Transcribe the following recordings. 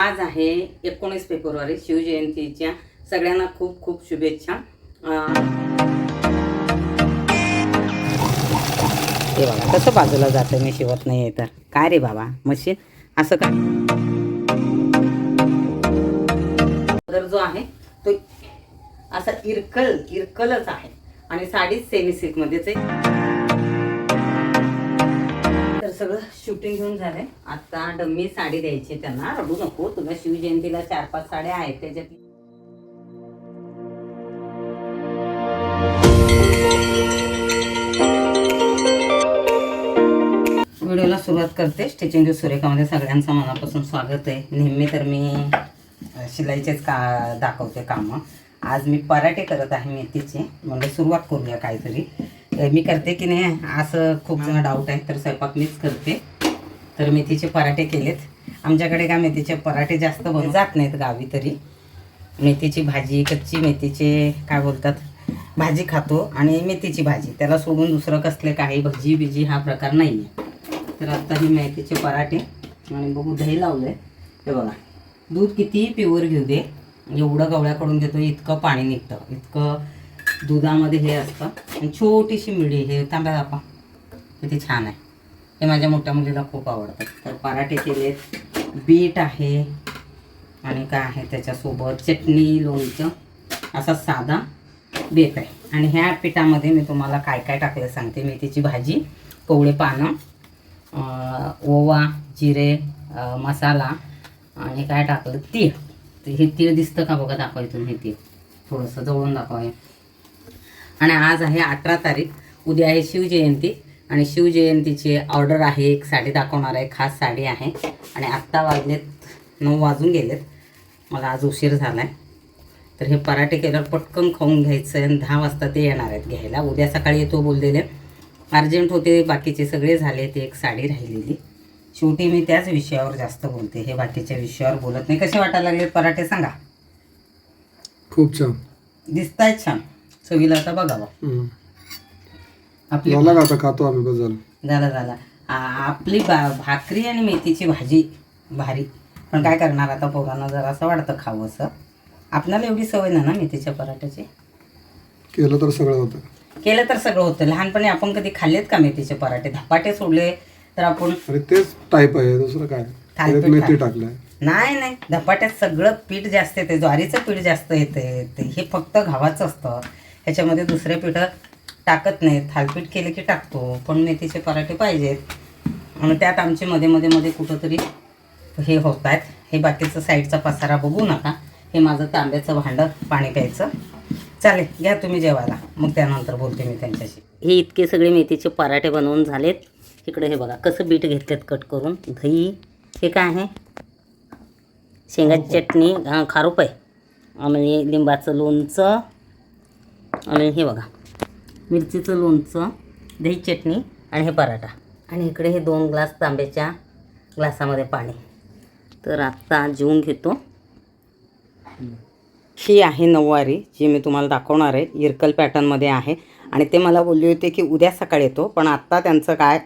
आज आहे एकोणीस फेब्रुवारी शिवजयंतीच्या सगळ्यांना खूप खूप शुभेच्छा. हे बघा कसं बाजूला जातं मी शिवत नाही आहे तर. काय रे बाबा मशीन? असं काय? तर जो आहे तो असा इरकल इरकलच आहे. आणि साडीच सेमी सिल्क मध्येच आहे. तर सगळं शूटिंग घेऊन झालंय. आता डम्मी साडी द्यायची त्यांना. रडू नको. तुला शिवजयंतीला चार पाच साड्या आहेत त्याच्यात. व्हिडिओला सुरुवात करते. स्टिचिंग सुरेखामध्ये सगळ्यांचं मनापासून स्वागत आहे. नेहमी तर मी शिलाईचेच का दाखवते कामं. आज मी पराठे करत आहे मेथीचे. म्हणजे सुरुवात करूया काहीतरी. मी करते की नाही असं खूप जण डाऊट आहे तर स्वयंपाक मीच करते. तर मेथीचे पराठे केलेत. आमच्याकडे काय मेथीचे पराठे जास्त बनवले जात नाहीत गावी तरी. मेथीची भाजी कच्ची मेथीचे काय बोलतात भाजी खातो आणि मेथीची भाजी. त्याला सोडून दुसरं कसले काही भजी बिजी हा प्रकार नाही आहे तर आता हे मेथीचे पराठे आणि बघू दही लावलं आहे हे बघा दूध कितीही प्युअर घेऊ दे एवढं गवळ्याकडून घेतो इतकं पाणी निघतं. इतकं दुधामध्ये हे असतं. आणि छोटीशी मिडी हे तांब्या दापा किती छान आहे. हे माझ्या मोठ्या मुलीला खूप आवडतात तर पराठे केलेत बीट आहे. आणि काय आहे त्याच्यासोबत? चटणी लोणचं. असा साधा बेत आहे. आणि ह्या पिठामध्ये मी तुम्हाला काय काय टाकलं सांगते. मेथीची भाजी कोवळे पानं ओवा जिरे मसाला आणि काय टाकलं? तीळ. तर हे तीळ दिसतं का बघा दाखवायचं हे तीळ. थोडंसं जवळून दाखवाय आणि आज आहे अठरा तारीख. उद्या आहे शिवजयंती आणि शिवजयंतीची ऑर्डर आहे. एक साडी दाखवणार आहे. खास साडी आहे. आणि आत्ता वाजलेत नऊ वाजून गेलेत. मला आज उशीर झाला आहे तर हे पराठे केल्यावर पटकन खाऊन घ्यायचं आहे आणि दहा वाजता ते येणार आहेत घ्यायला. उद्या सकाळी येतो बोललेले. अर्जंट होते बाकीचे सगळे झाले. ते एक साडी राहिलेली. शेवटी मी त्याच विषयावर जास्त बोलते. हे बाकीच्या विषयावर बोलत नाही. कसे वाटायला लागले पराठे सांगा. खूप छान. दिसतायत छान. चवीला आता बघावं. आपली झाला का आता खातो आम्ही बस झालं झालं. झालं आ- आपली भाकरी आणि मेथीची भाजी भारी. पण काय करणार आता पोरांना जरा असं वाटतं खावं असं. आपणाला एवढी सवय नाही ना मेथीच्या पराठ्याची? केलं तर सगळं होतं. केलं तर सगळं होतं. लहानपणी आपण कधी खाल्लेत का मेथीचे पराठे? धपाटे सोडले तर आपण अरे तेच टाईप आहे दुसरं काय? थालीपीठ मेथी टाक. टाकलाय. नाही नाही. धपाट्यात सगळं पीठ जास्त येते ज्वारीचं पीठ जास्त येते ते हे फक्त गव्हाचं असतं. ह्याच्यामध्ये दुसरे पीठं टाकत नाहीत. थालपीठ केले की टाकतो. पण मेथीचे पराठे पाहिजेत. आणि त्यात आमचे मध्ये मध्ये मध्ये कुठंतरी हे होत आहेत हे बाकीचं साईडचा पसारा बघू नका. हे माझं तांब्याचं भांडं पाणी प्यायचं. चालेल घ्या तुम्ही जेवायला. मग त्यानंतर बोलते मी त्यांच्याशी. हे इतके सगळे मेथीचे पराठे बनवून झालेत. इकडे हे बघा कसं बीट घेतलेत कट करून. दही हे काय आहे? शेंगाची चटणी खारूप. आहे आणि लिंबाचं लोणचं. आणि हे बघा. मिरचीचं लोणचं दही चटणी आणि हे पराठा. आणि इकडे हे दोन ग्लास तांब्याच्या ग्लासामध्ये पाणी. तर आत्ता जेवून घेतो. ही आहे नऊवारी जी मी तुम्हाला दाखवणार आहे. इरकल पॅटर्नमध्ये आहे. आणि ते मला बोलले होते की उद्या सकाळी येतो पण आत्ता त्यांचं काय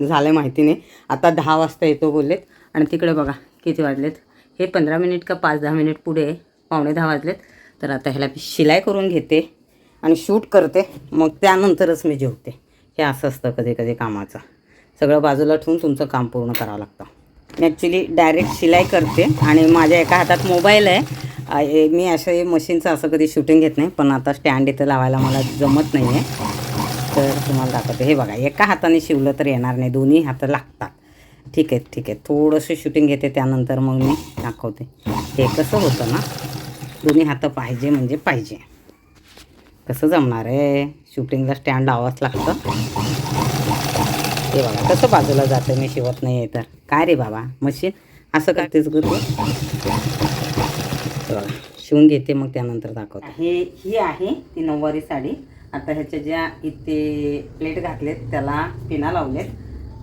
झालं माहिती नाही. आता दहा वाजता येतो बोललेत. आणि तिकडे बघा किती वाजलेत? हे पंधरा मिनिट का पाच दहा मिनिट पुढे पावणे दहा वाजलेत. तर आता ह्याला मी शिलाई करून घेते. आणि शूट करते. मग त्यानंतरच मी जेवते. हे असं असतं कधी कधी कामाचं. सगळं बाजूला ठेवून तुमचं काम पूर्ण करावं लागतं. मी ॲक्च्युली डायरेक्ट शिलाई करते आणि माझ्या एका हातात मोबाईल आहे. आ, हे- मी असे मशीनचं असं कधी शूटिंग घेत नाही पण आता स्टँड इथं लावायला मला जमत नाही आहे तर तुम्हाला दाखवते. हे बघा एका हाताने शिवलं तर येणार नाही. दोन्ही हातं लागतात. ठीक आहे ठीक आहे. थोडंसं शूटिंग घेते त्यानंतर मग मी दाखवते. हे कसं होतं ना दोन्ही हातं पाहिजे म्हणजे पाहिजे. कसं जमणार आहे? शूटिंगला स्टँड लावावंच लागतं. हे बघा कसं बाजूला जातं मी शिवत नाही आहे तर काय रे बाबा मशीन असं करतेच ग तू? शिवून घेते मग त्यानंतर दाखवते. हे ही आहे ती नऊवारी साडी. आता ह्याच्या ज्या इथे प्लेट घातलेत त्याला पिना लावलेत.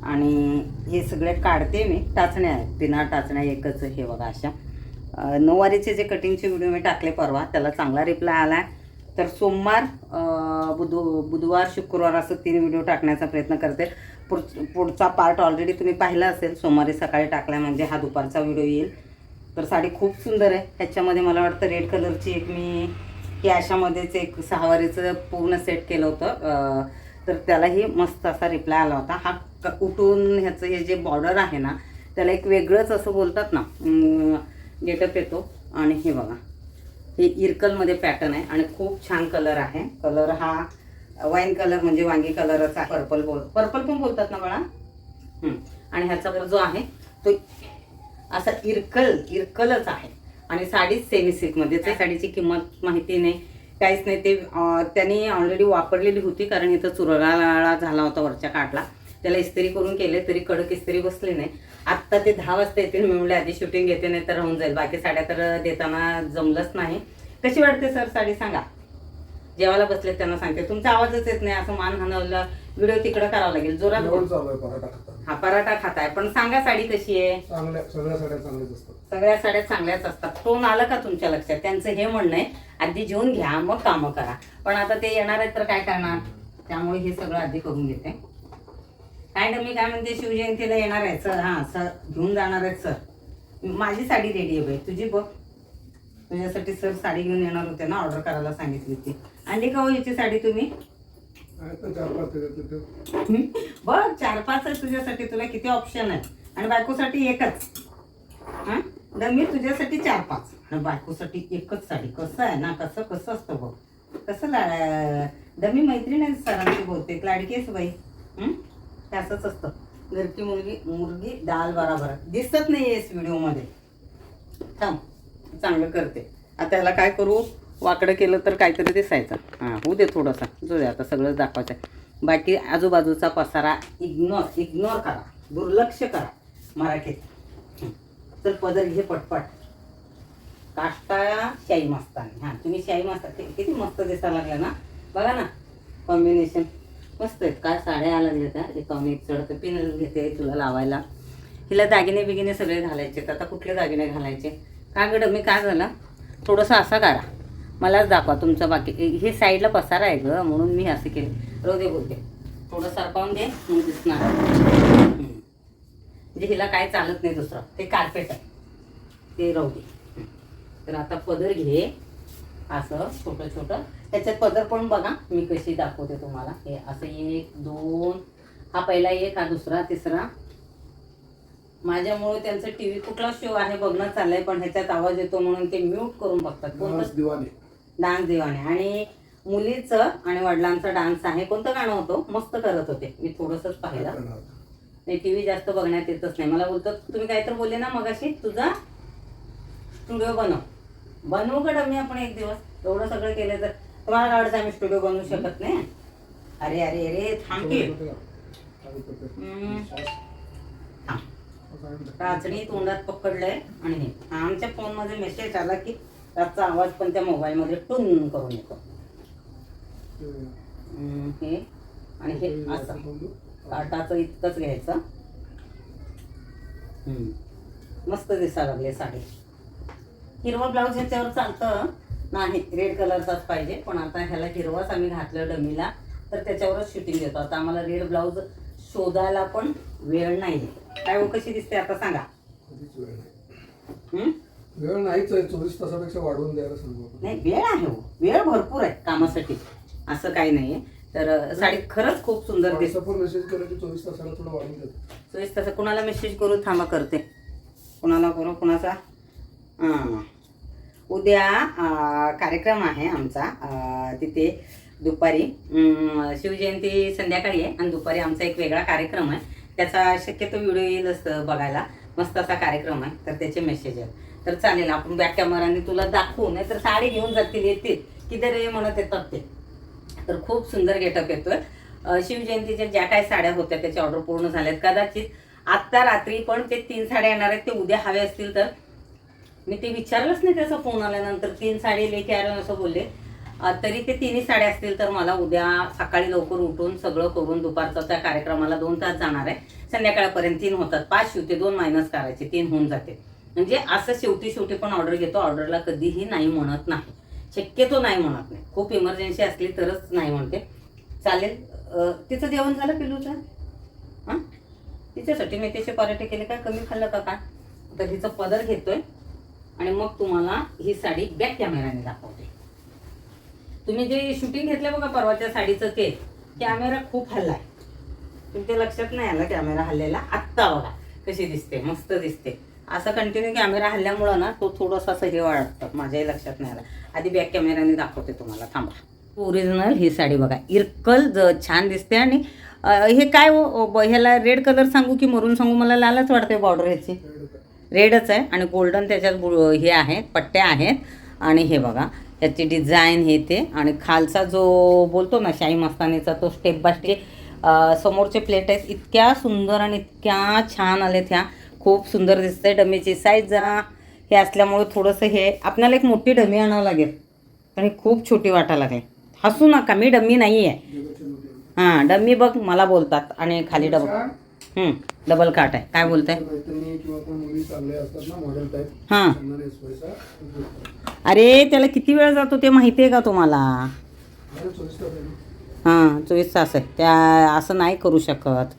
आणि हे सगळे काढते मी. टाचण्या आहेत पिना टाचण्या एकच हे बघा अशा. नऊवारीचे जे कटिंगचे व्हिडिओ मी टाकले परवा त्याला चांगला रिप्लाय आला आहे तर सोमवार अं, बुधू बुधवार शुक्रवार असं तीन व्हिडिओ टाकण्याचा प्रयत्न करते. पुढ पुढचा पार्ट ऑलरेडी तुम्ही पाहिला असेल सोमवारी सकाळी टाकला म्हणजे हा दुपारचा व्हिडिओ येईल. तर साडी खूप सुंदर आहे. ह्याच्यामध्ये मला वाटतं रेड कलरची एक मी कॅशामध्येच अशामध्येच एक सहावारीचं पूर्ण सेट केलं होतं. तर त्यालाही मस्त असा रिप्लाय आला होता. हा क- उठून ह्याचं हे जे बॉर्डर आहे ना त्याला एक वेगळंच असं बोलतात ना गेटअप येतो. आणि हे बघा. हे इरकलमध्ये पॅटर्न आहे आणि खूप छान कलर आहे. कलर हा वाईन कलर म्हणजे वांगी कलरचा पर्पल बोल पर्पल पण बोलतात ना बाळा? आणि ह्याचा कलर जो आहे तो असा इरकल इरकलच आहे. आणि साडी सेमी सिल्कमध्ये त्या साडीची किंमत माहिती नाही काहीच नाही. ते त्यांनी ऑलरेडी वापरलेली होती कारण इथं चुरगाळा झाला होता वरच्या काठला. त्याला इस्त्री करून केले तरी कडक इस्त्री बसली नाही. आत्ता ते दहा वाजता येतील मी म्हणले आधी शूटिंग घेते नाही तर राहून जाईल. बाकी साड्या तर देताना जमलंच नाही. कशी वाटते सर साडी? सांगा. जेवायला बसले त्यांना सांगते. तुमचा आवाजच येत नाही असं मान हाणवलं व्हिडिओ तिकडं करावं लागेल. जोरात हा पराठा खाताय. पण सांगा साडी कशी आहे? चांगल्या सगळ्या साड्या चांगल्याच असतात. सगळ्या साड्या चांगल्याच असतात. टोन आलं का तुमच्या लक्षात? त्यांचं हे म्हणणं आहे आधी जेवून घ्या मग कामं करा. पण आता ते येणार आहेत तर काय करणार? त्यामुळे हे सगळं आधी करून घेते. काय मी काय म्हणते शिवजयंतीला येणार आहे सर. हां सर घेऊन जाणार आहेत सर. माझी साडी रेडी आहे बाई. तुझी बघ. तुझ्यासाठी सर साडी घेऊन येणार होते ना ऑर्डर करायला सांगितली होती. आणली का हो याची साडी तुम्ही? बघ चार पाच आहे तुझ्यासाठी. तुला किती ऑप्शन आहेत आणि बायकोसाठी एकच. हं? डमी तुझ्यासाठी चार पाच आणि बायकोसाठी एकच साडी. कसं आहे ना कसं कसं असतं बघ. कसं ला डमी मैत्रीण आहे सरांची बहुतेक. आहेस बाई. हे असंच असतं. घरची मुलगी मुलगी डाल बराबर. दिसत नाही आहेस व्हिडिओमध्ये. थांब चांगलं करते. आता ह्याला काय करू? वाकडं केलं तर काहीतरी दिसायचं. हां होऊ दे थोडंसं. जो दे आता सगळंच दाखवायचं आहे बाकी आजूबाजूचा पसारा इग्नोर इग्नोर करा. दुर्लक्ष करा मराठीत. तर पदर घे पटपट. काष्टा शाही मस्तानी. हां तुम्ही शाही मस्ता किती मस्त दिसायला लागला ना? बघा ना कॉम्बिनेशन मस्त आहेत. काय साड्या आल्या लागल्या त्या एकावन्न एक चढतं पिन घेते तुला लावायला. हिला दागिने बिगिने सगळे घालायचे आता कुठले दागिने घालायचे? का गडं मी काय झालं? थोडंसं असं करा मलाच दाखवा तुमचं बाकी. हे साईडला पसारा आहे गं म्हणून मी असं केलं. रोदे बोलते. थोडं सरपावून दे मग दिसणार. म्हणजे हिला काय चालत नाही दुसरं. ते कार्पेट आहे. ते राहू दे. तर आता पदर घे. असं छोटं छोटं. त्याच्यात पदर पण बघा मी कशी दाखवते तुम्हाला. हे असं एक दोन. हा पहिला एक हा दुसरा तिसरा. माझ्यामुळे त्यांचं टीव्ही कुठला शो आहे बघणं चाललंय पण ह्याच्यात आवाज येतो म्हणून ते म्यूट करून बघतात. कोणतं डान्स दिवाने. आणि मुलीचं आणि वडिलांचा डान्स आहे. कोणतं गाणं होतं? मस्त करत होते. मी थोडंसंच पाहिलं. नाही टी व्ही जास्त बघण्यात येतच नाही. मला बोलतात तुम्ही काय तर बोलले ना मगाशी? तुझा स्टुडिओ बनव. बनवू का डमी आपण एक दिवस? एवढं सगळं केलं तर. तुम्हाला काय वाटतं आम्ही स्टुडिओ बनवू शकत नाही? अरे अरे अरे थांब की. थांब. टाचणी तोंडात पकडलंय आणि हे. आमच्या फोनमध्ये मेसेज आला की त्याचा आवाज पण त्या मोबाईलमध्ये टून करून येतो. हे. आणि हे असं. काटाचं इतकंच घ्यायचं. मस्त दिसायला लागले साडी. हिरवा ब्लाऊज ह्याच्यावर चालतं. नाही रेड कलरचाच पाहिजे. पण आता ह्याला हिरवाच आम्ही घातलं डमीला. तर त्याच्यावरच शूटिंग देतो. आता आम्हाला रेड ब्लाऊज शोधायला पण वेळ नाही. काय हो कशी दिसते आता सांगा. वेळ नाहीच आहे. चोवीस तासापेक्षा वाढवून द्यायला सांगू. नाही वेळ आहे हो. वेळ भरपूर आहे कामासाठी. असं काही नाहीये तर अं, साडी खरंच खूप सुंदर दिसते व्हॉट्सअपवर मेसेज केलं की चोवीस तासाला थोडं वाढवून देतो चोवीस तास कुणाला मेसेज करू? थांबा करते. कुणाला करू? कुणाचा? हां. उद्या कार्यक्रम आहे आमचा. तिथे दुपारी शिवजयंती संध्याकाळी आहे आणि दुपारी आमचा एक वेगळा कार्यक्रम आहे. त्याचा शक्यतो व्हिडिओ येईलच बघायला. मस्त असा कार्यक्रम आहे. तर त्याचे मेसेज आहेत. तर चालेल आपण बॅक कॅमेराने तुला दाखवू. नाही तर साडी घेऊन जातील येतील. किती रे म्हणत येतात ते तर खूप सुंदर गेटअप येतोय. शिवजयंतीच्या ज्या काही साड्या होत्या त्याच्या ऑर्डर पूर्ण झाल्यात कदाचित आत्ता रात्री पण ते तीन साड्या येणार आहेत ते उद्या हवे असतील तर मी ते विचारलंच नाही त्याचा फोन आल्यानंतर? तीन साडी लेके आलो असं बोलले. तरी ते तिन्ही साड्या असतील तर मला उद्या सकाळी लवकर उठून सगळं करून दुपारचा त्या कार्यक्रमाला दोन तास जाणार आहे. संध्याकाळपर्यंत तीन होतात. पाच शिवते दोन मायनस करायचे तीन होऊन जाते. म्हणजे असं शेवटी शेवटी पण ऑर्डर घेतो. ऑर्डरला कधीही नाही म्हणत नाही. शक्यतो नाही म्हणत नाही. खूप इमर्जन्सी असली तरच नाही म्हणते. चालेल. तिचं जेवण झालं पिलूचं? हां? तिच्यासाठी मी पराठे केले काय कमी खाल्लं का? काय तर हिचं पदर घेतोय. आणि मग तुम्हाला ही साडी बॅक कॅमेराने दाखवते. तुम्ही जे शूटिंग घेतलं बघा परवाच्या साडीचं ते कॅमेरा खूप हल्लाय तुमच्या लक्षात नाही आला कॅमेरा हल्लेला आत्ता बघा कशी दिसते मस्त दिसते. असं कंटिन्यू कॅमेरा हल्ल्यामुळं ना तो थोडासा असं हे वाढतं माझ्याही लक्षात नाही आलं. आधी बॅक कॅमेराने दाखवते तुम्हाला थांबा. ओरिजिनल ही साडी बघा इरकल ज छान दिसते आणि हे काय ह्याला रेड कलर सांगू की मरून सांगू? मला लालच वाटते बॉर्डर ह्याची. रेडच आहे आणि गोल्डन त्याच्यात बु- हे आहेत पट्ट्या आहेत. आणि हे बघा त्याची डिझाईन हे ते. आणि खालचा जो बोलतो ना शाही मस्तानीचा तो स्टेप बाय स्टेप समोरचे प्लेट आहेत. इतक्या सुंदर आणि इतक्या छान आलेत ह्या. खूप सुंदर दिसते डमीची साईज जरा हे असल्यामुळे थोडंसं हे आपल्याला एक मोठी डमी आणावं लागेल. आणि खूप छोटी वाटायला लागेल. हसू नका मी डमी नाही आहे हां डमी बघ मला बोलतात आणि खाली डबल हं, डबल काट आहे. काय बोलताय? हां. अरे त्याला किती वेळ जातो ते माहिती आहे का तुम्हाला? आहे हां चोवीस तास आहे. त्या असं नाही करू शकत.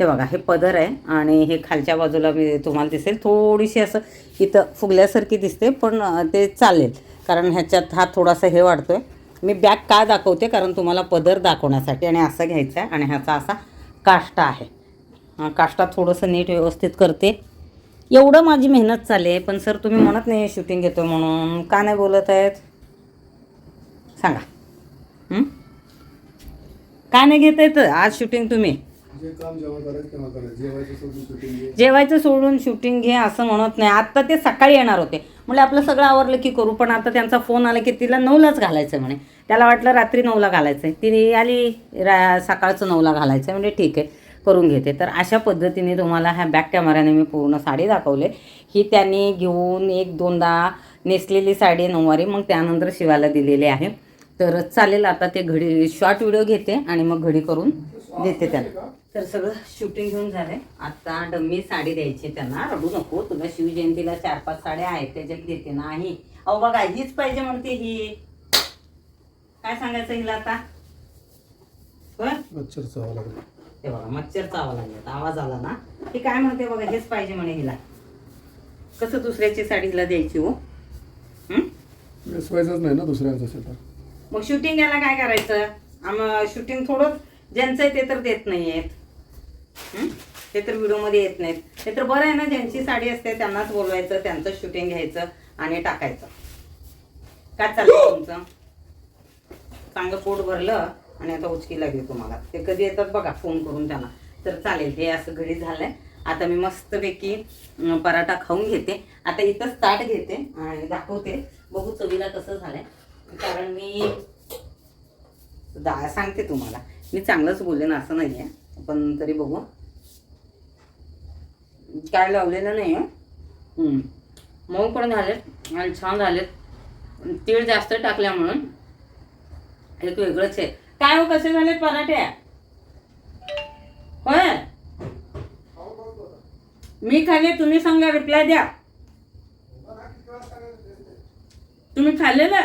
हे बघा हे पदर आहे आणि हे खालच्या बाजूला मी तुम्हाला दिसेल. थोडीशी असं इथं फुगल्यासारखी दिसते पण ते चालेल. कारण ह्याच्यात हा थोडासा हे वाढतोय. मी बॅग का दाखवते? कारण तुम्हाला पदर दाखवण्यासाठी आणि असं घ्यायचं आहे आणि ह्याचा असा काष्टा आहे. हा, काष्टा थोडंसं नीट व्यवस्थित करते. एवढं माझी मेहनत चालली आहे पण सर तुम्ही म्हणत नाही शूटिंग घेतो म्हणून. का नाही बोलत आहेत? सांगा? का नाही घेत येत आज शूटिंग तुम्ही? जेवायचं सोडून शूटिंग घे. जेवायचं सोडून शूटिंग घे असं म्हणत नाही. आत्ता ते सकाळी येणार होते. म्हणजे आपलं सगळं आवरलं की करू पण आता त्यांचा फोन आला की तिला नऊलाच घालायचं म्हणे. त्याला वाटलं रात्री नऊला घालायचं आहे ती आली रा सकाळचं नऊला घालायचं आहे म्हणजे ठीक आहे. करून घेते. तर अशा पद्धतीने तुम्हाला ह्या बॅक कॅमेऱ्याने मी पूर्ण साडी दाखवले. ही त्यांनी घेऊन एक दोनदा नेसलेली साडी नऊवारी मग त्यानंतर शिवायला दिलेली आहे. तर चालेल आता ते घडी शॉर्ट व्हिडिओ घेते आणि मग घडी करून देते त्यांना. तर सगळं शूटिंग घेऊन झालंय. आता डम्मी साडी द्यायची त्यांना. रडू नको तुला शिवजयंतीला चार पाच साड्या आहेत त्याच्यात देते नाही. अहो बघा हीच पाहिजे म्हणते ही. काय सांगायचं हिला आता? ते बघा मच्छर चावा लागला आवाज आला ना? ती काय म्हणते बघा हेच पाहिजे म्हणे हिला. कसं दुसऱ्याची साडी हिला द्यायची हो? हं? नेसवायचंच नाही ना दुसऱ्यांचं असेल तर मग शूटिंग याला काय करायचं? आम शूटिंग थोडं ज्यांचं आहे ते तर देत नाही आहेत. हं? ते तर व्हिडिओमध्ये येत नाहीत. ते तर बरं आहे ना ज्यांची साडी असते त्यांनाच बोलवायचं त्यांचं शूटिंग घ्यायचं आणि टाकायचं. काय चाललं तुमचं? चांगलं पोट भरलं. आणि आता उचकी लागली तुम्हाला. ते कधी येतात बघा फोन करून त्यांना. तर चालेल हे असं घरी झालंय. आता मी मस्तपैकी पराठा खाऊन घेते. आता इथंच ताट घेते आणि दाखवते. बघू चवीला कसं झालंय. कारण मी दा सांगते तुम्हाला. मी चांगलंच बोलले ना असं नाही आहे पण तरी बघू. काय लावलेलं नाही आहे मऊ पण झालेत आणि छान झालेत. तीळ जास्त टाकल्यामुळं एक वेगळंच आहे. काय हो कसे झाले पराठे? होय? मी खाल्ले तुम्ही सांगा रिप्लाय द्या. तुम्ही खाल्लेलं?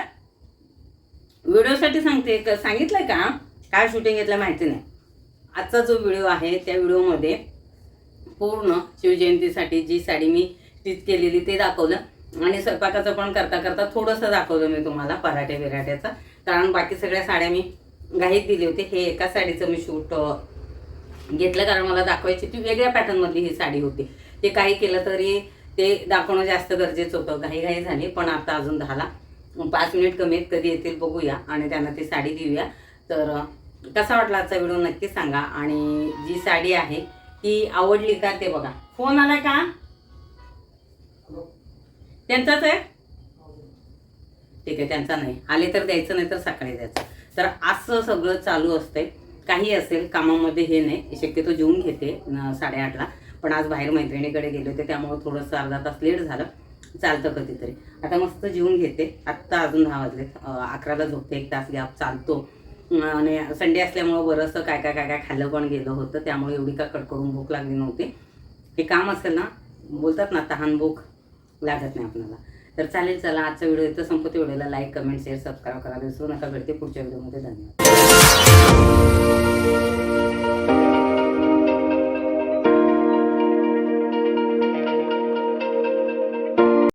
व्हिडिओसाठी सांगते का सांगितलं का? काय शूटिंग घेतलं माहिती नाही. आजचा जो व्हिडिओ आहे त्या व्हिडिओमध्ये पूर्ण शिवजयंतीसाठी जी साडी मी स्टिच केलेली ते दाखवलं. आणि स्वयंपाकाचं पण करता करता थोडंसं दाखवलं मी तुम्हाला पराठे बिराठ्याचं कारण बाकी सगळ्या साड्या मी घाईत दिली होती. हे एका साडीचं मी शूट घेतलं कारण मला दाखवायची ती वेगळ्या पॅटर्नमधली ही साडी होती. ते काही केलं तरी ते दाखवणं जास्त गरजेचं होतं. घाई घाई झाली पण आता अजून दहाला पाच मिनिट कमी आहेत कधी येतील बघूया आणि त्यांना ती साडी देऊया. तर कसा वाटला आजचा व्हिडिओ नक्की सांगा. आणि जी साडी आहे ती आवडली का ते बघा. फोन आला का? त्यांचाच आहे? ठीक आहे त्यांचा नाही. आले तर द्यायचं नाही तर सकाळी द्यायचं. तर असं सगळं चालू असतंय. काही असेल कामामध्ये हे नाही. शक्यतो जेवून घेते साडेआठला. पण आज बाहेर मैत्रिणीकडे गेले होते त्यामुळे थोडंसं अर्धा तास लेट झालं. चालतं कधीतरी. आता मस्त जेवून घेते. आत्ता अजून दहा वाजले अकराला झोपते एक तास गॅप चालतो. आणि संडे असल्यामुळं बरंचसं काय काय काय काय खाल्लं पण गेलं होतं. त्यामुळे एवढी का कडकडून भूक लागली नव्हती. हे काम असेल ना बोलतात ना तहान भूक लागत नाही आपल्याला. तर चालेल चला आजचा व्हिडिओ इथं संपतो व्हिडिओला लाईक कमेंट शेअर सबस्क्राईब करा विसरू नका. भेटते पुढच्या व्हिडिओमध्ये. धन्यवाद.